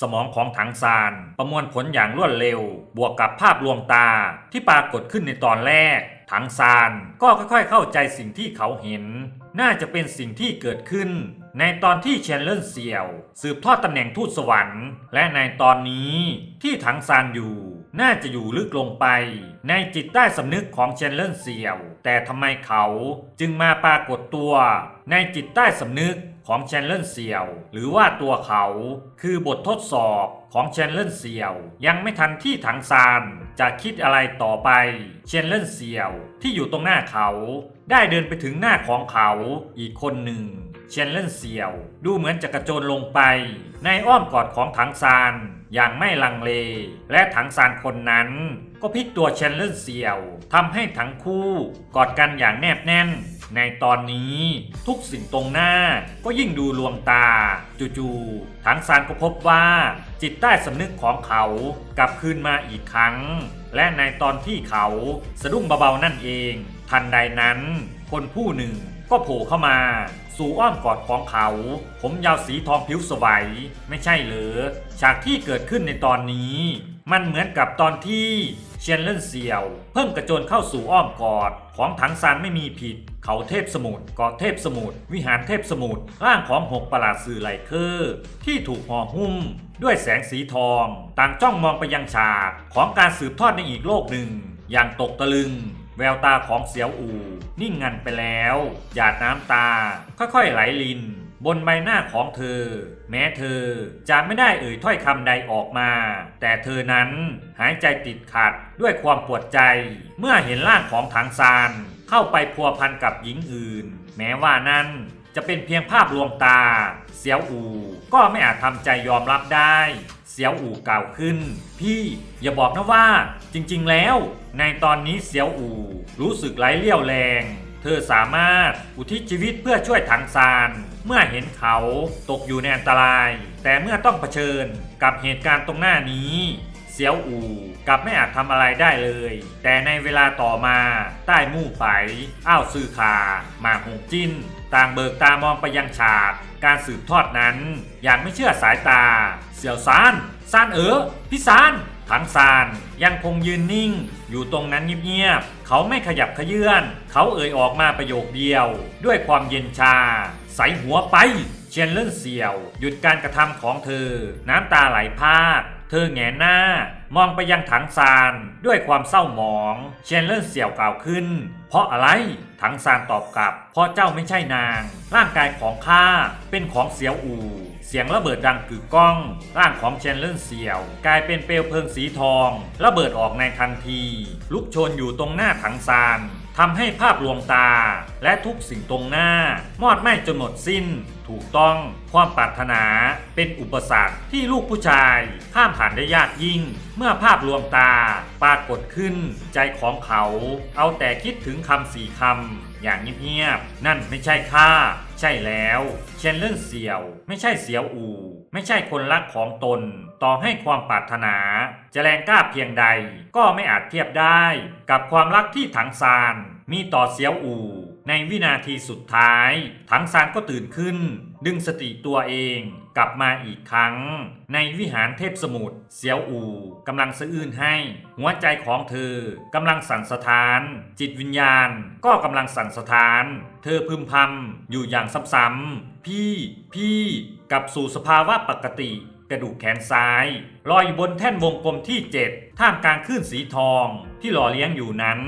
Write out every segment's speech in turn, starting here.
สมองของถังซานประมวลผลอย่างรวดเร็ว บวกกับภาพลวงตาที่ปรากฏขึ้นในตอนแรก ถังซานก็ค่อยๆเข้าใจสิ่งที่เขาเห็น น่าจะเป็นสิ่งที่เกิดขึ้น ในตอนที่เชนเลนเซียว สืบทอดตำแหน่งทูตสวรรค์ และในตอนนี้ที่ถังซานอยู่ น่าจะอยู่ลึกลงไป ในจิตใต้สำนึกของเชนเลนเซียว แต่ทำไมเขาจึงมาปรากฏตัว ในจิตใต้สำนึกของเชนเลนเซียว หรือว่าตัวเขาคือบททดสอบของเชนเลนเซียว ยังไม่ทันที่ถังซานจะคิดอะไรต่อไปเชนเลนเซียวที่อยู่ตรงหน้าเขา ได้เดินไปถึงหน้าของเขาอีกคนหนึ่ง เชนเลนเซียว ดูเหมือนจะกระโจนลงไป ในอ้อมกอดของถังซานอย่างไม่ลังเล และถังซานคนนั้น ก็พลิกตัวเชนเลนเซียวทำให้ทั้งคู่กอดกันอย่างแนบแน่น ในตอนนี้ทุกสิ่งตรงหน้าก็ยิ่งดูลวงตา จู่ๆถังซานก็พบว่า จิตใต้สำนึกของเขากลับคืนมาอีกครั้ง และในตอนที่เขาสะดุ้งเบาๆนั่นเอง ทันใดนั้น คนผู้หนึ่งก็โผล่เข้ามา สู่อ้อมกอดของเขา ผมยาวสีทองผิวสวัยไม่ใช่เหรอ ฉากที่เกิดขึ้นในตอนนี้ มันเหมือนกับตอนที่เชนเลนเซียว เพิ่งกระโจนเข้าสู่อ้อมกอด ของถังซานไม่มีผิด เขาเทพสมุทรเกาะเทพสมุทรวิหารเทพสมุทรร่างของหกประหลาดสื่อไหลเคอร์ที่ถูกห่อหุ้มด้วยแสงสีทอง ต่างจ้องมองไปยังฉากของการสืบทอดในอีกโลกหนึ่ง อย่างตกตะลึง แววตาของเสียวอูนิ่งงันไปแล้ว หยาดน้ำตา ค่อยๆไหลลิน บนใบหน้าของเธอ แม้เธอจะไม่ได้เอ่ยถ้อยคำใดออกมา แต่เธอนั้นหายใจติดขัดด้วยความปวดใจ เมื่อเห็นร่างของถังซานเข้าไปพัวพันกับหญิงอื่น แม้ว่านั้นจะเป็นเพียงภาพลวงตา เสียวอูก็ไม่อาจทำใจยอมรับได้ เสียวอู่กล่าวขึ้น พี่อย่าบอกนะว่า จริงๆแล้ว ในตอนนี้เสียวอู่รู้สึกไร้เลี่ยวแรง เธอสามารถอุทิศชีวิตเพื่อช่วยถังซานเมื่อเห็นเขาตกอยู่ในอันตราย แต่เมื่อต้องเผชิญกับเหตุการณ์ตรงหน้านี้ เสียวอู่กลับไม่อาจทำอะไรได้เลย แต่ในเวลาต่อมา ใต้มู่ไปอ้าวซือขาหมาหงจิ้น ต่างเบิกตามองไปยังฉาก การสืบทอดนั้น อย่างไม่เชื่อสายตา เสี่ยวซานซานเอ๋อพี่ซานถังซานยังคงยืนนิ่ง อยู่ตรงนั้นเงียบๆเขาไม่ขยับขยื่นเขาเอ่ยออกมาประโยคเดียว ด้วยความเย็นชา ใส่หัวไปเชนเลนเซียว หยุดการกระทำของเธอ น้ำตาไหลพาก เธอแงหน้ามองไปยังถังซานด้วยความเศร้าหมองเชนเลนเสี่ยวกล่าวขึ้น เพราะอะไรถังซานตอบกลับ เพราะเจ้าไม่ใช่นาง ร่างกายของข้าเป็นของเสียวอู่เสียงระเบิดดังกึกก้อง ร่างของเชนเลนเซียว กลายเป็นเปลวเพลิงสีทอง ระเบิดออกในทันที ลุกโชนอยู่ตรงหน้าถังซาน ทำให้ภาพลวงตา และทุกสิ่งตรงหน้า มอดไหม้จนหมดสิ้น ถูกต้องความปรารถนาเป็นอุปสรรคที่ลูกผู้ชายข้ามผ่านได้ยากยิ่ง เมื่อภาพลวงตาปรากฏขึ้น ใจของเขา เอาแต่คิดถึงคำสี่คำอย่างเงียบๆนั่นไม่ใช่ข้าใช่แล้วเชนเลนเซียว ไม่ใช่เสียวอู ไม่ใช่คนรักของตน ต่อให้ความปรารถนา จะแรงกล้าเพียงใด ก็ไม่อาจเทียบได้ กับความรักที่ถังซานมีต่อเสียวอู่ ในวินาทีสุดท้าย ถังซานก็ตื่นขึ้น ดึงสติตัวเองกลับมาอีกครั้ง ในวิหารเทพสมุทรเสียวอู่กำลังสะอื้นให้ หัวใจของเธอกำลังสั่นสะท้าน จิตวิญญาณก็กำลังสั่นสะท้าน เธอพึมพำอยู่อย่างซ้ำๆพี่ พี่ กลับสู่สภาวะปกติ กระดูกแขนซ้ายลอยอยู่บนแท่นวงกลมที่ 7 ท่ามกลางคลื่นสีทอง ที่หล่อเลี้ยงอยู่นั้น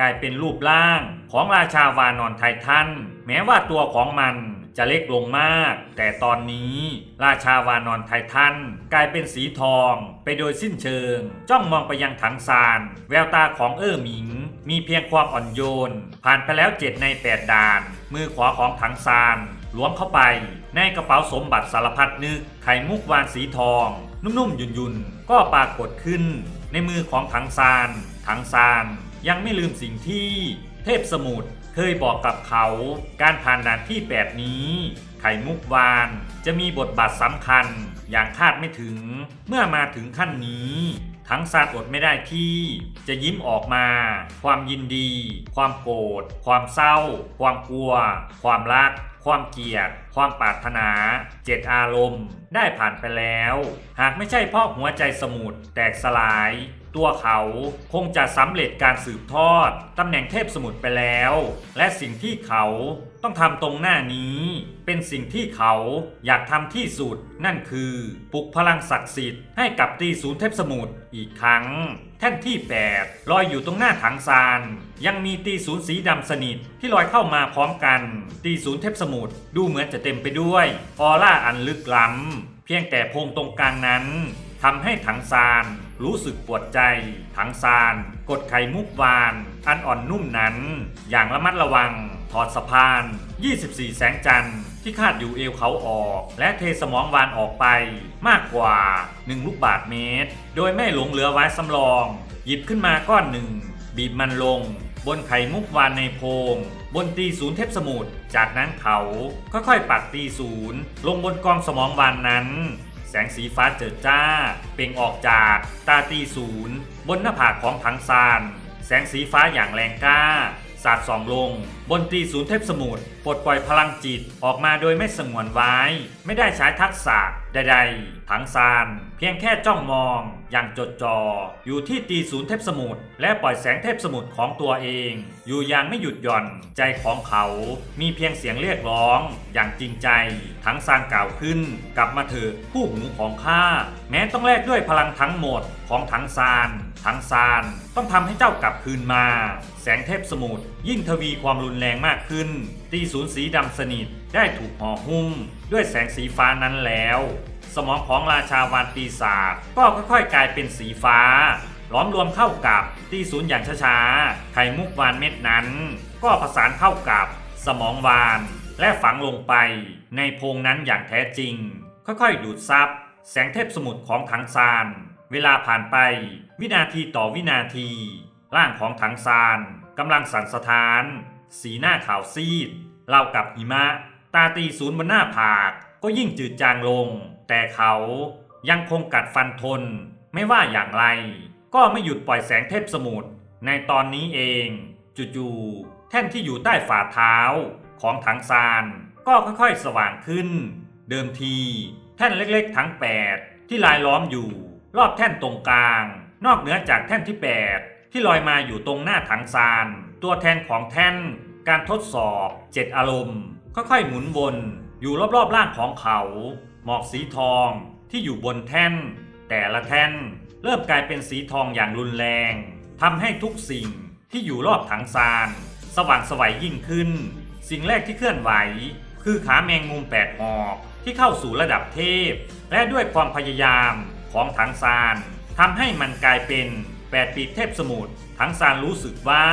กลายเป็นรูปร่างของราชาวานอนไททันแม้ว่าตัวของมันจะเล็กลงมาก แต่ตอนนี้ ราชาวานอนไททันกลายเป็นสีทอง ไปโดยสิ้นเชิง จ้องมองไปยังถังซาน แววตาของเอ้อหมิง มีเพียงความอ่อนโยน ผ่านไปแล้วเจ็ดในแปดด่าน มือขวาของถังซาน ล้วงเข้าไป ในกระเป๋าสมบัติสารพัดนึกไข่มุกวานสีทอง นุ่มๆ ยุ่นๆ ก็ปรากฏขึ้น ในมือของถังซาน ถังซาน ยังไม่ลืมสิ่งที่เทพสมุทรเคยบอกกับเขาการผ่านด่านที่แบบนี้ ไข่มุกวานจะมีบทบาทสำคัญอย่างคาดไม่ถึงเมื่อมาถึงขั้นนี้ทั้งซานอดไม่ได้ที่ จะยิ้มออกมา ความยินดี ความโกรธ ความเศร้า ความกลัว ความรัก ความเกลียด ความปรารถนา เจตอารมณ์ ได้ผ่านไปแล้ว หากไม่ใช่เพราะหัวใจสมุทรแตกสลาย ตัวเขาคงจะสำเร็จการสืบทอดตำแหน่งเทพสมุทรไปแล้ว และสิ่งที่เขาต้องทำตรงหน้านี้ เป็นสิ่งที่เขาอยากทำที่สุด นั่นคือปลุกพลังศักดิ์สิทธิ์ให้กับตีศูนย์เทพสมุทรอีกครั้ง แท่นที่ 8 ลอยอยู่ตรงหน้าถังซาน ยังมีตีศูนย์สีดำสนิทที่ลอยเข้ามาพร้อมกัน ตีศูนย์เทพสมุทรดูเหมือนจะเต็มไปด้วย ออร่าอันลึกล้ำ เพียงแต่โพรงตรงกลางนั้นทำให้ถังซาน รู้สึกปวดใจ ถังซาน กดไข่มุกวาน อันอ่อนนุ่มนั้น อย่างระมัดระวัง ถอดสะพาน 24 แสงจันทร์ที่คาดอยู่เอวเขาออก และเทสมองวานออกไป มากกว่า 1 ลูกบาทเมตร โดยไม่หลงเหลือไว้สำรอง หยิบขึ้นมาก้อนหนึ่ง บีบมันลง บนไข่มุกวานในโพงบนตีศูนย์เทพสมุทรจากนั้นเขาค่อยๆปักตีศูนย์ลงบนกองสมองวานนั้น แสงสีฟ้าเจิดจ้า เปล่งออกจากตาตีศูนย์บนหน้าผากของถังซาน แสงสีฟ้าอย่างแรงกล้า สาดส่องลง บนตีศูนย์เทพสมุทรปลดปล่อยพลังจิตออกมาโดยไม่สงวนไว้ ไม่ได้ใช้ทักษะใดๆถังซาน เพียงแค่จ้องมอง อย่างจดจอ่ออยู่ที่ตีศูนย์เทพสมุทรและปล่อยแสงเทพสมุทรของตัวเอง อยู่อย่างไม่หยุดหย่อน ใจของเขา มีเพียงเสียงเรียกร้อง อย่างจริงใจถังซานกล่าวขึ้น กลับมาเถอะผู้หูของข้าแม้ต้องแลกด้วยพลังทั้งหมดของถังซานถังซานต้องทำให้เจ้ากลับคืนมา แสงเทพสมุทรยิ่งทวีความรุนแรงมากขึ้น ตีศูนย์สีดำสนิทได้ถูกห่อหุ้ม ด้วยแสงสีฟ้านั้นแล้ว สมองของราชาวานปีศาจก็ค่อยๆ กลายเป็นสีฟ้าล้อมรวมเข้ากับตีศูนย์อย่างช้าๆ ไข่มุกวานเม็ดนั้น ก็ผสานเข้ากับสมองวานและฝังลงไปในโพรงนั้นอย่างแท้จริง ค่อยๆ ดูดซับแสงเทพสมุทรของถังซาน เวลาผ่านไปวินาทีต่อวินาที ร่างของถังซานกำลังสั่นสะท้าน สีหน้าขาวซีดเล่ากับหิมะ ตาตีศูนย์บนหน้าผากก็ยิ่งจืดจางลง แต่เขายังคงกัดฟันทน ไม่ว่าอย่างไร ก็ไม่หยุดปล่อยแสงเทพสมุทรในตอนนี้เองจู่ๆแท่นที่อยู่ใต้ฝ่าเท้าของถังซานก็ค่อยๆสว่างขึ้น เดิมทีแท่นเล็กๆทั้ง 8 ที่ลายล้อมอยู่ รอบแท่นตรงกลาง นอกเหนือจากแท่นที่ 8 ที่ลอยมาอยู่ตรงหน้าถังซาน ตัวแทนของแท่น การทดสอบเจ็ดอารมณ์ ค่อยๆหมุนวนอยู่รอบๆร่างของเขา หมอกสีทองที่อยู่บนแท่น แต่ละแท่น เริ่มกลายเป็นสีทองอย่างรุนแรงทำให้ทุกสิ่งที่อยู่รอบถังซาน สว่างสวัยยิ่งขึ้น สิ่งแรกที่เคลื่อนไหว คือขาแมงมุมแปดหอกที่เข้าสู่ระดับเทพ และด้วยความพยายามของถังซานทำให้มันกลายเป็นแปดปีกเทพสมุทรถังซานรู้สึกว่า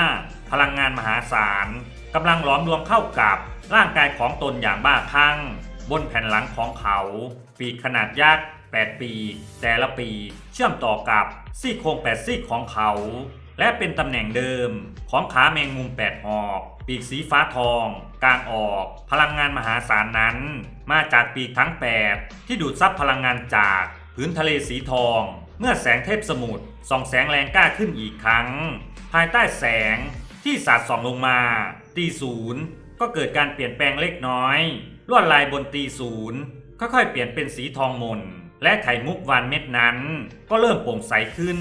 พลังงานมหาศาลกำลังหลอมรวมเข้ากับร่างกายของตนอย่างบ้าคลั่ง บนแผ่นหลังของเขา ปีกขนาดยักษ์ 8 ปี แต่ละปีเชื่อมต่อกับซี่โครงแปดซี่ของเขา และเป็นตำแหน่งเดิมของขาแมงมุมแปดหอก ปีกสีฟ้าทอง กลางออก พลังงานมหาศาลนั้น มาจากปีกทั้ง 8 ที่ดูดซับพลังงานจากพื้นทะเลสีทอง เมื่อแสงเทพสมุทรส่องแสงแรงกล้าขึ้นอีกครั้ง ภายใต้แสงที่สาดส่องลงมา ตีศูนย์ก็เกิดการเปลี่ยนแปลงเล็กน้อย ลวดลายบนตีศูนย์ค่อยๆ เปลี่ยนเป็นสีทองมน และไข่มุกวานเม็ดนั้น ก็เริ่มโปร่งใสขึ้น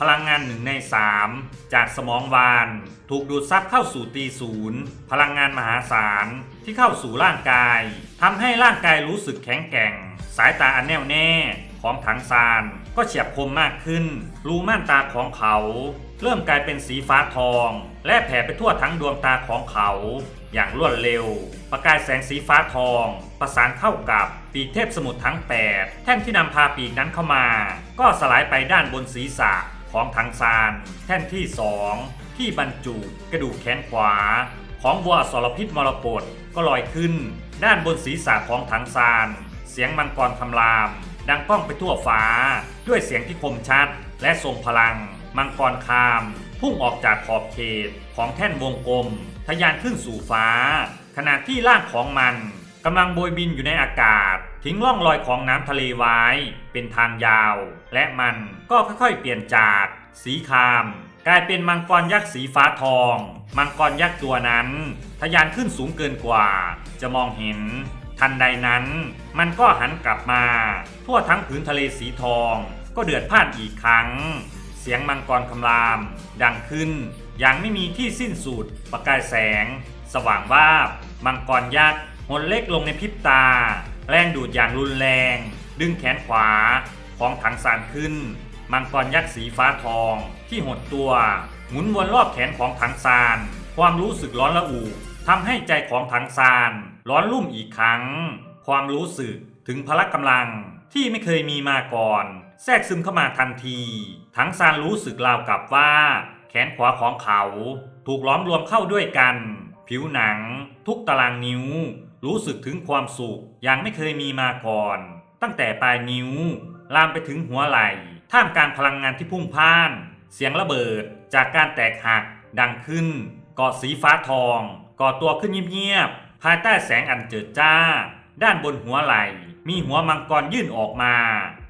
พลังงานหนึ่งในสามจากสมองวาน ถูกดูดซับเข้าสู่ตีศูนย์พลังงานมหาศาลที่เข้าสู่ร่างกายทำให้ร่างกายรู้สึกแข็งแกร่ง สายตาอันแน่วแน่ของถังซานก็เฉียบคมมากขึ้น รูม่านตาของเขา เริ่มกลายเป็นสีฟ้าทอง และแผ่ไปทั่วทั้งดวงตาของเขา อย่างรวดเร็ว ประกายแสงสีฟ้าทอง ประสานเข้ากับปีกเทพสมุทรทั้ง 8 แท่นที่นำพาปีกนั้นเข้ามา ก็สลายไปด้านบนศีรษะของถังซาน แท่นที่ 2 ที่บรรจุกระดูกแขนขวา ของวัวสรพิษมรกตก็ลอยขึ้น ด้านบนศีรษะของถังซาน เสียงมังกรคำราม ดังก้องไปทั่วฟ้า ด้วยเสียงที่คมชัด และทรงพลัง มังกรคาม พุ่งออกจากขอบเขตของแท่นวงกลม ทะยานขึ้นสู่ฟ้า ขณะที่ร่างของมันกำลังโบยบินอยู่ในอากาศ ทิ้งร่องรอยของน้ำทะเลไว้ เป็นทางยาว และมันก็ค่อยๆ เปลี่ยนจาก สีคราม กลายเป็นมังกรยักษ์สีฟ้าทอง มังกรยักษ์ตัวนั้น ทะยานขึ้นสูงเกินกว่า จะมองเห็น ทันใดนั้น มันก็หันกลับมา ทั่วทั้งผืนทะเลสีทอง ก็เดือดพ่านอีกครั้ง เสียงมังกรคำราม ดังขึ้น อย่างไม่มีที่สิ้นสุดประกายแสง สว่างวาบ มังกรยักษ์หดเล็กลงในพริบตา แรงดูดอย่างรุนแรง ดึงแขนขวาของถังซานขึ้น มังกรยักษ์สีฟ้าทองที่หดตัว หมุนวนรอบแขนของถังซานความรู้สึกร้อนระอุทำให้ใจของถังซานร้อนรุ่มอีกครั้ง ความรู้สึกถึงพละกำลังที่ไม่เคยมีมาก่อน แทรกซึมเข้ามาทันทีถังซานรู้สึกราวกับว่า แขนขวาของเขาถูกล้อมรวมเข้าด้วยกัน ผิวหนัง ทุกตารางนิ้ว รู้สึกถึงความสุขอย่างไม่เคยมีมาก่อน ตั้งแต่ปลายนิ้ว ลามไปถึงหัวไหล่ ท่ามกลางพลังงานที่พุ่งพ่าน เสียงระเบิดจากการแตกหัก ดังขึ้นกาะสีฟ้าทองก่อตัวขึ้นเงียบๆภายใต้แสงอันเจิดจ้า ด้านบนหัวไหล่ มีหัวมังกรยื่นออกมา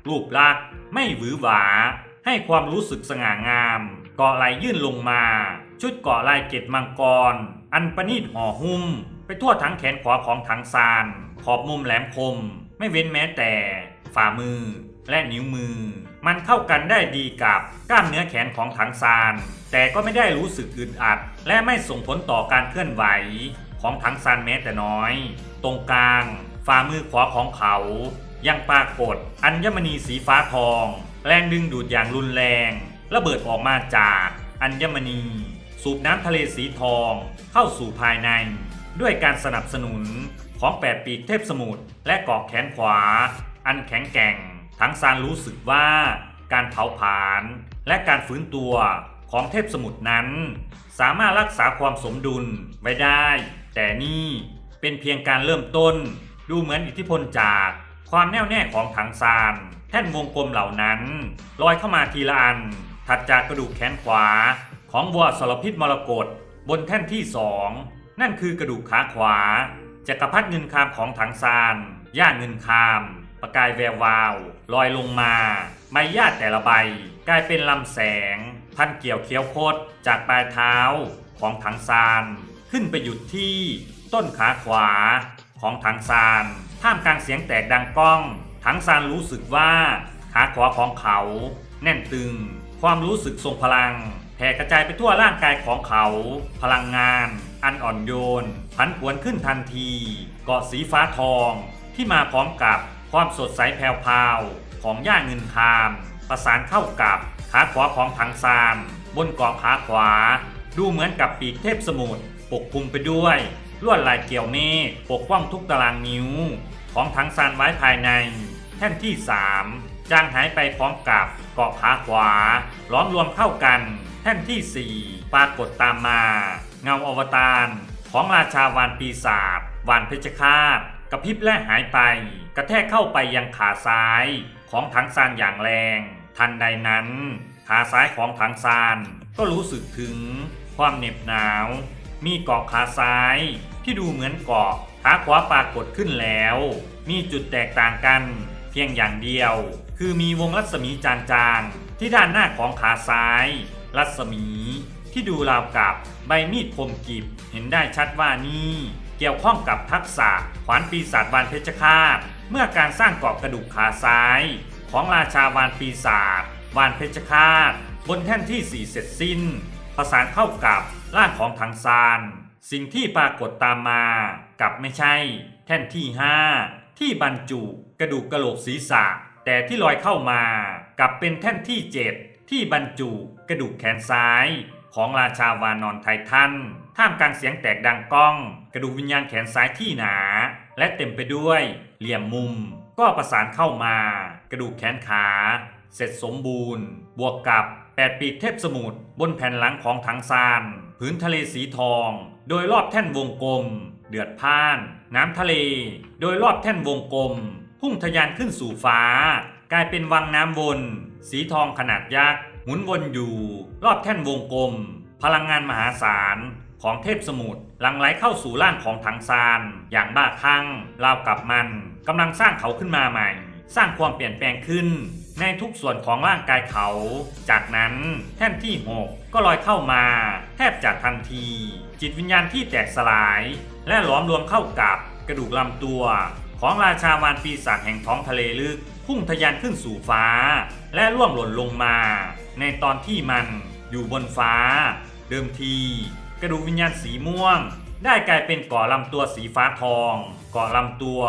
รูปลักษณ์ไม่หวือหวา ให้ความรู้สึกสง่างาม เกาะไหลยื่นลงมา ชุดเกาะลายเกตมังกร อันประณีตห่อหุ้ม ไปทั่วทั้งแขนขวาของถังซาน ขอบมุมแหลมคม ไม่เว้นแม้แต่ฝ่ามือและนิ้วมือ มันเข้ากันได้ดีกับกล้ามเนื้อแขนของถังซาน แต่ก็ไม่ได้รู้สึกอึดอัด และไม่ส่งผลต่อการเคลื่อนไหว ของถังซานแม้แต่น้อย ตรงกลาง ฝ่ามือขวาของเขา ยังปรากฏอัญมณีสีฟ้าทอง แรงดึงดูดอย่างรุนแรง ระเบิดออกมาจากอัญมณี สูบน้ำทะเลสีทอง เข้าสู่ภายใน ด้วยการสนับสนุนของแปดปีกเทพสมุทรและเกาะแขนขวา อันแข็งแกร่ง ทั้งซานรู้สึกว่าการเผาผลาญและการฟื้นตัวของเทพสมุทรนั้น สามารถรักษาความสมดุลไว้ได้ แต่นี่เป็นเพียงการเริ่มต้นดูเหมือนอิทธิพลจาก ความแน่วแน่ของถังซาน แท่นวงกลมเหล่านั้นลอยเข้ามาทีละอัน ถัดจากกระดูกแขนขวา ของวัวสรพิษมรกตบนแท่นที่สองนั่นคือกระดูกขาขวาจักรพรรดิเงินคามของถังซานย่าเงินคาม ประกายแวววาว ลอยลงมา ใบหญ้าแต่ละใบ กลายเป็นลำแสง พันเกี่ยวเคี้ยวโคตรจากปลายเท้าของถังซาน ขึ้นไปหยุดที่ต้นขาขวาของถังซาน ท่ามกลางเสียงแตกดังก้อง ถังซานรู้สึกว่าขาขวาของเขา แน่นตึง ความรู้สึกทรงพลังแผ่กระจายไปทั่วร่างกายของเขา พลังงาน อันอ่อนโยนผันผวนขึ้นทันที เกาะสีฟ้าทอง ที่มาพร้อมกับความสดใสแผ่วพราว ของย่าเงินคาม ประสานเข้ากับขาขวาของถังซานบนเกาะขาขวา ดูเหมือนกับปีกเทพสมุทรปกคลุมไปด้วย ลวดลายเกี่ยวเมฆปกป้องทุกตารางนิ้ว ของถังซานไว้ภายใน แท่นที่ 3 จางหายไปพร้อมกับเกาะขาขวา ล้อมรวมเข้ากัน แท่นที่ 4 ปรากฏตามมา เงาอวตารของราชาวานปีศาจวานเพชฌฆาตกระพริบและหายไป กระแทกเข้าไปยังขาซ้ายของถังซานอย่างแรง ทันใดนั้น ขาซ้ายของถังซานก็รู้สึกถึงความเหน็บหนาว มีเกาะขาซ้าย ที่ดูเหมือนเกาะขาขวาปรากฏขึ้นแล้ว มีจุดแตกต่างกันเพียงอย่างเดียว คือมีวงรัศมีจางๆ ที่ด้านหน้าของขาซ้าย รัศมี ที่ดูราวกับใบมีดคมกริบเห็นได้ชัดว่านี่เกี่ยวข้องกับทักษะขวานปีศาจวานเพชฌฆาตเมื่อการสร้างเกาะกระดูกขาซ้าย ของราชาวานปีศาจวานเพชฌฆาตบนแท่นที่ 4 เสร็จสิ้น ประสานเข้ากับร่างของถังซาน สิ่งที่ปรากฏตามมากับไม่ใช่ แท่นที่ 5 ที่บรรจุกระดูกกระโหลกศีรษะ แต่ที่ลอยเข้ามากับเป็นแท่นที่ 7 ที่บรรจุกระดูกแขนซ้ายของราชาวานอนไททันท่ามกลางเสียงแตกดังก้อง กระดูกวิญญาณแขนซ้ายที่หนา และเต็มไปด้วย เหลี่ยมมุม ก็ประสานเข้ามา กระดูกแขนขา เสร็จสมบูรณ์ บวกกับ แปดปีกเทพสมุทรบนแผ่นหลังของถังซานพื้นทะเลสีทอง โดยรอบแท่นวงกลม เดือดพ่าน น้ำทะเล โดยรอบแท่นวงกลม พุ่งทะยานขึ้นสู่ฟ้า กลายเป็นวังน้ำวน สีทองขนาดยักษ์หมุนวนอยู่ รอบแท่นวงกลม พลังงานมหาศาลของเทพสมุทรหลังไหลเข้าสู่ร่างของถังซานอย่างบ้าคลั่งราวกับมันกำลังสร้างเขาขึ้นมาใหม่ สร้างความเปลี่ยนแปลงขึ้น ในทุกส่วนของร่างกายเขา จากนั้นแท่นที่ 6 ก็ลอยเข้ามา แทบจะทันที จิตวิญญาณที่แตกสลาย และหลอมรวมเข้ากับกระดูกลำตัว ของราชาวานปีศาจแห่งท้องทะเลลึก พุ่งทะยานขึ้นสู่ฟ้า และล่วงหล่นลงมา ในตอนที่มันอยู่บนฟ้า เดิมที กระดูกวิญญาณสีม่วง ได้กลายเป็นเกาะลำตัวสีฟ้าทอง เกาะลำตัว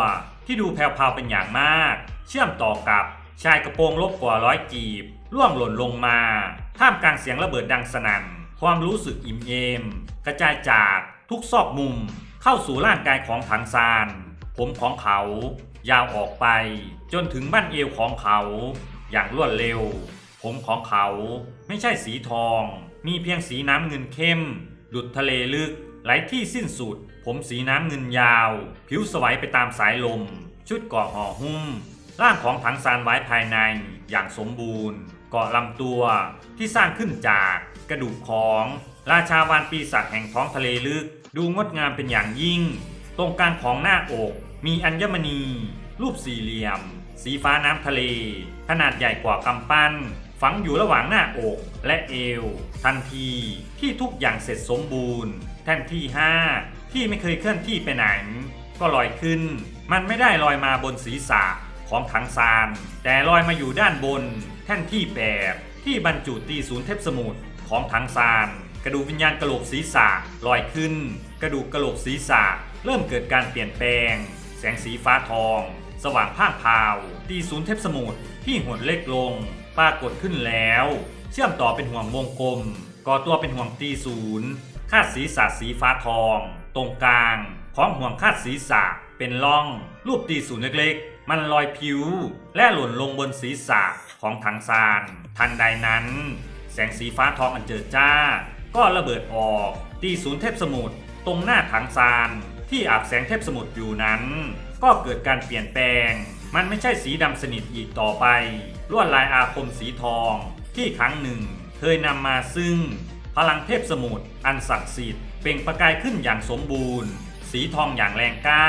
ที่ดูแผ่วๆเป็นอย่างมาก เชื่อมต่อกับ ชายกระโปรงลบกว่าร้อยกีบล่วงหล่นลงมาท่ามกลางเสียงระเบิดดังสนั่น ความรู้สึกอิ่มเอม กระจายจากทุกซอกมุม เข้าสู่ร่างกายของถังซาน ผมของเขา ยาวออกไป จนถึงบั้นเอวของเขา อย่างรวดเร็ว ผมของเขาไม่ใช่สีทอง มีเพียงสีน้ำเงินเข้ม ดุดทะเลลึกไหลที่สิ้นสุด ผมสีน้ำเงินยาว ผิวสวยไปตามสายลม ชุดเกาะห่อหุ้ม ร่างของถังซานไว้ภายในอย่างสมบูรณ์ เกาะลำตัวที่สร้างขึ้นจากกระดูกของ ราชาวานปีศาจแห่งท้องทะเลลึก ดูงดงามเป็นอย่างยิ่ง ตรงกลางของหน้าอกมีอัญมณี รูปสี่เหลี่ยม สีฟ้าน้ำทะเล ขนาดใหญ่กว่ากำปั้น ฝังอยู่ระหว่างหน้าอกและเอว ทันทีที่ทุกอย่างเสร็จสมบูรณ์ แท่นที่ 5 ที่ไม่เคยเคลื่อนที่ไปไหน ก็ลอยขึ้น มันไม่ได้ลอยมาบนศีรษะ ของถังซาน แต่ลอยมาอยู่ด้านบน แท่นที่แปดที่บรรจุตีศูนย์เทพสมุทรของถังซาน กระดูกวิญญาณกระโหลกศีรษะลอยขึ้น กระดูกกระโหลกศีรษะ เริ่มเกิดการเปลี่ยนแปลง แสงสีฟ้าทอง สว่างพ่างพาวตีศูนย์เทพสมุทรที่หดเล็กลง ปรากฏขึ้นแล้ว เชื่อมต่อเป็นห่วงวงกลม ก่อตัวเป็นห่วงตีศูนย์คาดศีรษะสีฟ้าทอง ตรงกลาง ของห่วงคาดศีรษะเป็นร่อง รูปตีศูนย์เล็กๆ มันลอยผิว และหล่นลงบนศีรษะของถังซาน ทันใดนั้น แสงสีฟ้าทองอันเจิดจ้า ก็ระเบิดออกตีศูนย์เทพสมุทรตรงหน้าถังซาน ที่อาบแสงเทพสมุทรอยู่นั้น ก็เกิดการเปลี่ยนแปลง มันไม่ใช่สีดำสนิทอีกต่อไป ลวดลายอาคมสีทองที่ครั้งหนึ่ง เคยนำมาซึ่ง พลังเทพสมุทรอันศักดิ์สิทธิ์เปล่งประกายขึ้นอย่างสมบูรณ์ สีทองอย่างแรงกล้า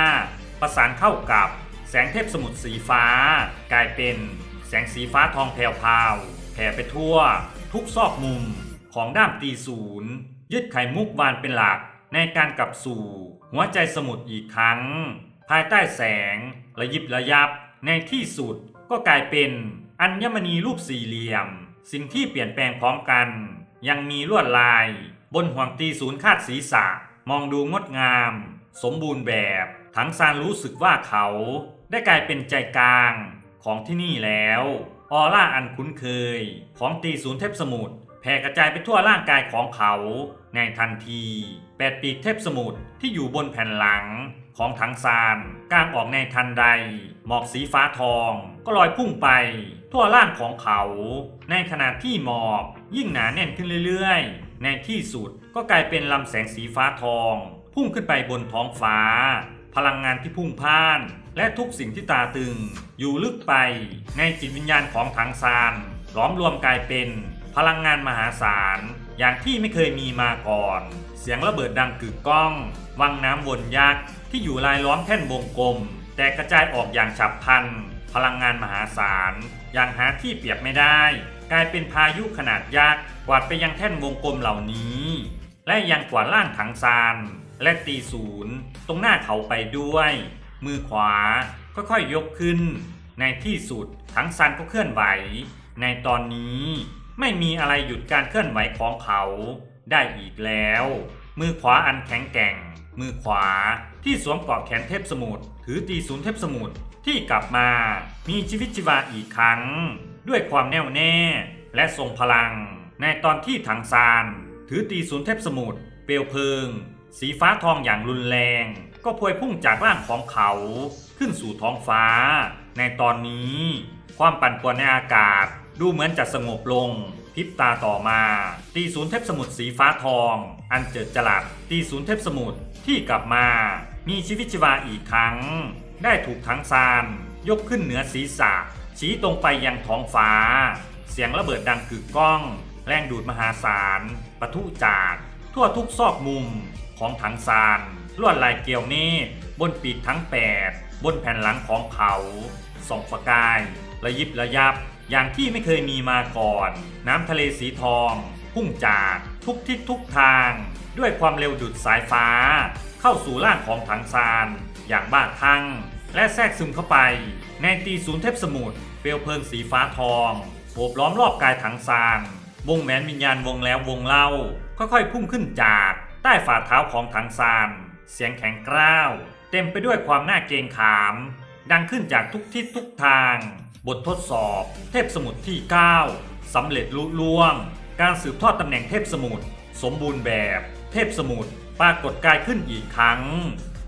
ประสานเข้ากับ แสงเทพสมุทรสีฟ้า กลายเป็นแสงสีฟ้าทองแผ่วพาวแผ่ไปทั่ว ทุกซอกมุมของด้ามตีศูนย์ยึดไข่มุกวานเป็นหลักในการกลับสู่ หัวใจสมุทรอีกครั้ง ภายใต้แสง ระยิบระยับ ในที่สุดก็กลายเป็นอัญมณีรูปสี่เหลี่ยม สิ่งที่เปลี่ยนแปลงพร้อมกัน ยังมีลวดลาย บนห่วงตีศูนย์คาดศีรษะ มองดูงดงาม สมบูรณ์แบบทั้งซานรู้สึกว่าเขาได้กลายเป็นใจกลางของที่นี่แล้ว ออร่าอันคุ้นเคย ของตีศูนย์เทพสมุทรแผ่กระจายไปทั่วร่างกายของเขาในทันทีแปดปีกเทพสมุทรที่อยู่บนแผ่นหลังของถังซานกลางออกในทันใด หมอกสีฟ้าทอง ก็ลอยพุ่งไปทั่วร่างของเขา ในขณะที่หมอกยิ่งหนาแน่นขึ้นเรื่อยๆ ในที่สุดก็กลายเป็นลำแสงสีฟ้าทอง พุ่งขึ้นไปบนท้องฟ้า พลังงานที่พุ่งพ่าน และทุกสิ่งที่ตาตึง อยู่ลึกไปในจิตวิญญาณของถังซานล้อมรวมกลายเป็นพลังงานมหาศาล อย่างที่ไม่เคยมีมาก่อน เสียงระเบิดดังกึกก้อง วังน้ำวนยักษ์ที่อยู่รายล้อมแท่นวงกลม แต่กระจายออกอย่างฉับพลัน พลังงานมหาศาล อย่างหาที่เปรียบไม่ได้ กลายเป็นพายุขนาดยักษ์กวาดไปยังแท่นวงกลมเหล่านี้ และยังกวาดล่างถังซาน และตีศูนย์ตรงหน้าเขาไปด้วย มือขวาค่อยๆยกขึ้น ในที่สุดถังซานก็เคลื่อนไหว ในตอนนี้ไม่มีอะไรหยุดการเคลื่อนไหวของเขาได้อีกแล้ว มือขวาอันแข็งแกร่ง มือขวาที่สวมเกราะแขนเทพสมุทรถือตีศูนย์เทพสมุทรที่กลับมามีชีวิตชีวาอีกครั้ง ด้วยความแน่วแน่และทรงพลัง ในตอนที่ถังซาน ถือตีศูนย์เทพสมุทรเปลวเพลิง สีฟ้าทองอย่างรุนแรง ก็พวยพุ่งจากร่างของเขาขึ้นสู่ท้องฟ้า ในตอนนี้ ความปั่นป่วนในอากาศดูเหมือนจะสงบลงพริบตาต่อมา ตีศูนย์เทพสมุทรสีฟ้าทอง อันเจิดจรัสตีศูนย์เทพสมุทรที่กลับมา มีชีวิตชีวาอีกครั้ง ได้ถูกทั้งซาน ยกขึ้นเหนือศีรษะ ชี้ตรงไปยังท้องฟ้า เสียงระเบิดดังกึกก้อง แรงดูดมหาศาลปะทุจาก ทั่วทุกซอกมุม ของถังซานลวดลายเกลียวเนตรบนปีกทั้ง 8 บนแผ่นหลังของเขาส่องประกาย ระยิบระยับ อย่างที่ไม่เคยมีมาก่อน น้ำทะเลสีทอง พุ่งจากทุกทิศทุกทาง ด้วยความเร็วดุดสายฟ้า เข้าสู่ร่างของถังซานอย่างบ้าคลั่งและแทรกซึมเข้าไป ในตีศูนย์เทพสมุทรเปลวเพลิงสีฟ้าทองโอบล้อมรอบกายถังซานวงแหวนวิญญาณวงแล้ววงเล่าค่อยๆพุ่งขึ้นจาก ใต้ฝ่าเท้าของถังซาน เสียงแข็งกร้าว เต็มไปด้วยความน่าเกรงขาม ดังขึ้นจากทุกทิศทุกทาง บททดสอบ เทพสมุทรที่ 9สำเร็จลุล่วง การสืบทอดตำแหน่งเทพสมุทรสมบูรณ์แบบ เทพสมุทรปรากฏกายขึ้นอีกครั้ง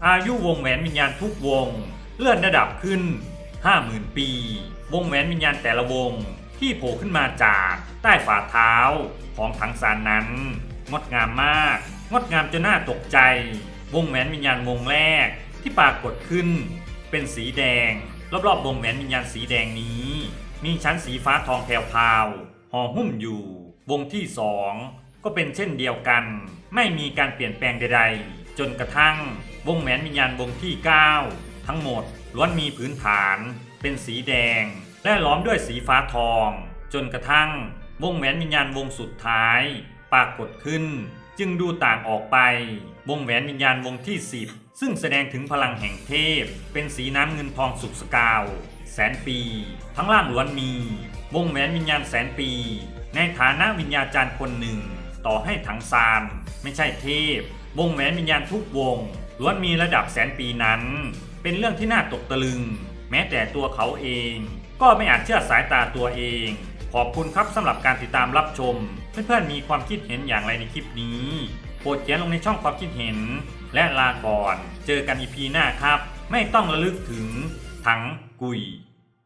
อายุวงแหวนวิญญาณทุกวง เลื่อนระดับขึ้น 50,000 ปี วงแหวนวิญญาณแต่ละวง ที่โผล่ขึ้นมาจากใต้ฝ่าเท้าของถังสารนั้น งดงามมาก งดงามจนน่าตกใจ วงแหวนวิญญาณวงแรกที่ปรากฏขึ้น เป็นสีแดง รอบๆวงแหวนวิญญาณสีแดงนี้ มีชั้นสีฟ้าทองแผ่วพาวห่อหุ้มอยู่ วงที่สองก็เป็นเช่นเดียวกัน ไม่มีการเปลี่ยนแปลงใดๆ จนกระทั่งวงแหวนวิญญาณวงที่ 9 ทั้งหมดล้วนมีพื้นฐานเป็นสีแดง และล้อมด้วยสีฟ้าทอง จนกระทั่งวงแหวนวิญญาณวงสุดท้าย ปรากฏขึ้น จึงดูต่างออกไป วงแหวนวิญญาณวงที่ 10 ซึ่งแสดงถึงพลังแห่งเทพ เป็นสีน้ำเงินทองสุกสกาว แสนปี ทั้งล่างล้วนมี วงแหวนวิญญาณแสนปี ในฐานะวิญญาจารย์คนหนึ่ง ต่อให้ถังซาน ไม่ใช่เทพ วงแหวนวิญญาณทุกวง ล้วนมีระดับแสนปีนั้น เป็นเรื่องที่น่าตกตะลึง แม้แต่ตัวเขาเอง ก็ไม่อาจเชื่อสายตาตัวเอง ขอบคุณครับสำหรับการติดตามรับชม เพื่อนๆมีความคิดเห็นอย่างไรในคลิปนี้ โปรดเขียนลงในช่องความคิดเห็น และลาก่อน เจอกันอีพีหน้าครับ ไม่ต้องระลึกถึงถังกุย